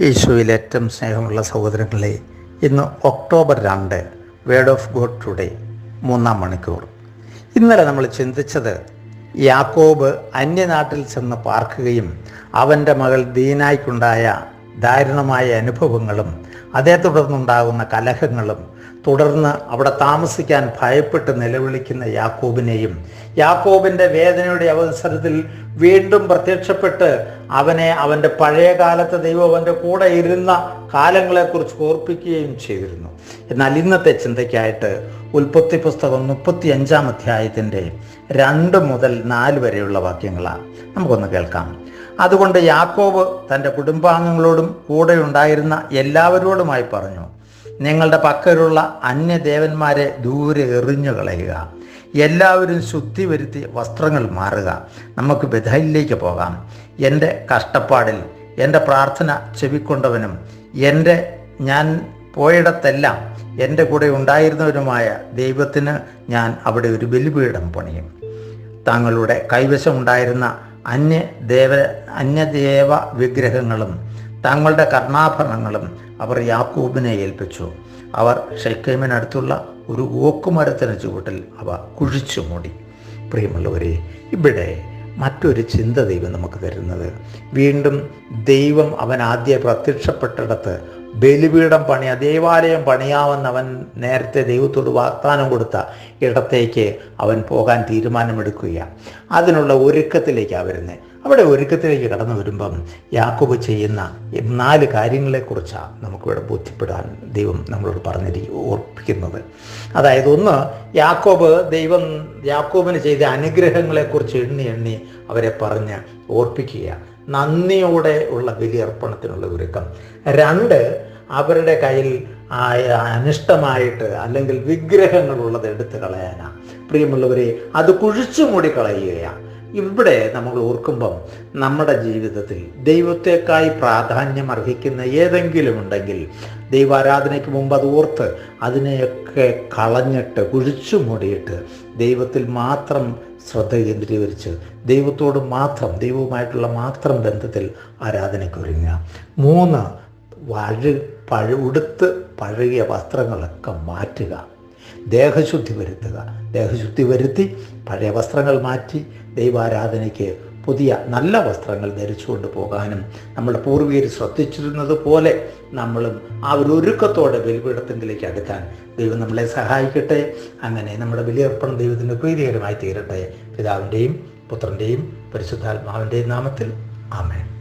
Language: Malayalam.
യേശുവിൽ ഏറ്റവും സ്നേഹമുള്ള സഹോദരങ്ങളെ ഇന്ന് ഒക്ടോബർ രണ്ട് വേർഡ് ഓഫ് ഗോഡ് ടുഡേ മൂന്നാം മണിക്കൂർ. ഇന്നലെ നമ്മൾ ചിന്തിച്ചത് യാക്കോബ് അന്യനാട്ടിൽ ചെന്ന് പാർക്കുകയും അവന്റെ മകൾ ദീനായ്ക്കുണ്ടായ ദാരുണമായ അനുഭവങ്ങളും അതേ തുടർന്നുണ്ടാകുന്ന കലഹങ്ങളും തുടർന്ന് അവിടെ താമസിക്കാൻ ഭയപ്പെട്ട് നിലവിളിക്കുന്ന യാക്കോബിനെയും യാക്കോബിന്റെ വേദനയുടെ അവസരത്തിൽ വീണ്ടും പ്രത്യക്ഷപ്പെട്ട് അവനെ അവന്റെ പഴയ കാലത്തെ ദൈവം അവന്റെ കൂടെ ഇരുന്ന കാലങ്ങളെക്കുറിച്ച് ഓർപ്പിക്കുകയും ചെയ്തിരുന്നു. എന്നാൽ ഇന്നത്തെ ചിന്തയ്ക്കായിട്ട് ഉൽപ്പത്തി പുസ്തകം മുപ്പത്തി അഞ്ചാം അധ്യായത്തിന്റെ രണ്ട് മുതൽ നാല് വരെയുള്ള വാക്യങ്ങളാണ്. നമുക്കൊന്ന് കേൾക്കാം. അതുകൊണ്ട് യാക്കോബ് തന്റെ കുടുംബാംഗങ്ങളോടും കൂടെ ഉണ്ടായിരുന്ന എല്ലാവരോടുമായി പറഞ്ഞു നിങ്ങളുടെ പക്കലുള്ള അന്യദേവന്മാരെ ദൂരെ എറിഞ്ഞു കളയുക. എല്ലാവരും ശുദ്ധി വരുത്തി വസ്ത്രങ്ങൾ മാറുക. നമുക്ക് ബഥയിലേക്ക് പോകാം. എന്റെ കഷ്ടപ്പാടിൽ എന്റെ പ്രാർത്ഥന ചെവിക്കൊണ്ടവനും എന്റെ ഞാൻ പോയിടത്തെല്ലാം എന്റെ കൂടെ ഉണ്ടായിരുന്നവരുമായ ദൈവത്തിന് ഞാൻ അവിടെ ഒരു ബലിപീഠം പണിയും. തങ്ങളുടെ കൈവശമുണ്ടായിരുന്ന അന്യദേവ അന്യദേവ വിഗ്രഹങ്ങളും തങ്ങളുടെ കർണാഭരണങ്ങളും അവർ യാക്കൂബിനെ ഏൽപ്പിച്ചു. അവർ ഷൈക്കൈമിനടുത്തുള്ള ഒരു ഓക്കുമരത്തിന് ചുവട്ടിൽ അവ കുഴിച്ചു മൂടി. പ്രിയമുള്ളവരെ ഇവിടെ മറ്റൊരു ചിന്ത ദൈവം നമുക്ക് തരുന്നത്. വീണ്ടും ദൈവം അവൻ ആദ്യ പ്രത്യക്ഷപ്പെട്ടിടത്ത് ബലിപീഠം പണിയ ദേവാലയം പണിയാമെന്ന് അവൻ നേരത്തെ ദൈവത്തോട് വാഗ്ദാനം കൊടുത്ത ഇടത്തേക്ക് അവൻ പോകാൻ തീരുമാനമെടുക്കുകയാണ്. അതിനുള്ള ഒരുക്കത്തിലേക്കാണ് വരുന്നത് അവിടെ ഒരുക്കത്തിലേക്ക് കടന്നു വരുമ്പം യാക്കോബ് ചെയ്യുന്ന നാല് കാര്യങ്ങളെക്കുറിച്ചാണ് നമുക്കിവിടെ ബോധ്യപ്പെടാൻ ദൈവം നമ്മളോട് പറഞ്ഞിരിക്കും ഓർപ്പിക്കുന്നത്. അതായത് ഒന്ന് യാക്കോബ് ദൈവം യാക്കോബിന് ചെയ്ത അനുഗ്രഹങ്ങളെക്കുറിച്ച് എണ്ണി എണ്ണി അവരെ പറഞ്ഞ് ഓർപ്പിക്കുക നന്ദിയോടെ ഉള്ള ബലിയർപ്പണത്തിനുള്ള ഒരുക്കം. രണ്ട് അവരുടെ കയ്യിൽ അനിഷ്ടമായിട്ട് അല്ലെങ്കിൽ വിഗ്രഹങ്ങളുള്ളത് എടുത്തു കളയാനാണ് പ്രിയമുള്ളവരെ അത് കുഴിച്ചു മൂടി കളയുകയാണ് ഇവിടെ നമ്മൾ ഓർക്കുമ്പം നമ്മുടെ ജീവിതത്തിൽ ദൈവത്തെക്കായി പ്രാധാന്യം അർഹിക്കുന്ന ഏതെങ്കിലും ഉണ്ടെങ്കിൽ ദൈവാരാധനയ്ക്ക് മുമ്പ് അത് ഓർത്ത് അതിനെയൊക്കെ കളഞ്ഞിട്ട് കുഴിച്ചു മൂടിയിട്ട് ദൈവത്തിൽ മാത്രം ശ്രദ്ധ കേന്ദ്രീകരിച്ച് ദൈവത്തോട് മാത്രം ദൈവവുമായിട്ടുള്ള മാത്രം ബന്ധത്തിൽ ആരാധനയ്ക്ക് ഒരുങ്ങുക. മൂന്ന് വഴു പഴ ഉടുത്ത് പഴകിയ വസ്ത്രങ്ങളൊക്കെ മാറ്റുക. ദേഹശുദ്ധി വരുത്തുക. ദേഹശുദ്ധി വരുത്തി പഴയ വസ്ത്രങ്ങൾ മാറ്റി ദൈവാരാധനയ്ക്ക് പുതിയ നല്ല വസ്ത്രങ്ങൾ ധരിച്ചുകൊണ്ട് പോകാനും നമ്മുടെ പൂർവികർ ശ്രദ്ധിച്ചിരുന്നത് പോലെ നമ്മളും ആ ഒരു ഒരുക്കത്തോടെ ബലിപീഠത്തിലേക്ക് അടുക്കാൻ ദൈവം നമ്മളെ സഹായിക്കട്ടെ. അങ്ങനെ നമ്മുടെ ബലിയർപ്പണം ദൈവത്തിന്റെ പ്രീതികരമായി തീരട്ടെ. പിതാവിന്റെയും പുത്രന്റെയും പരിശുദ്ധാത്മാവിന്റെയും നാമത്തിൽ. ആമേൻ.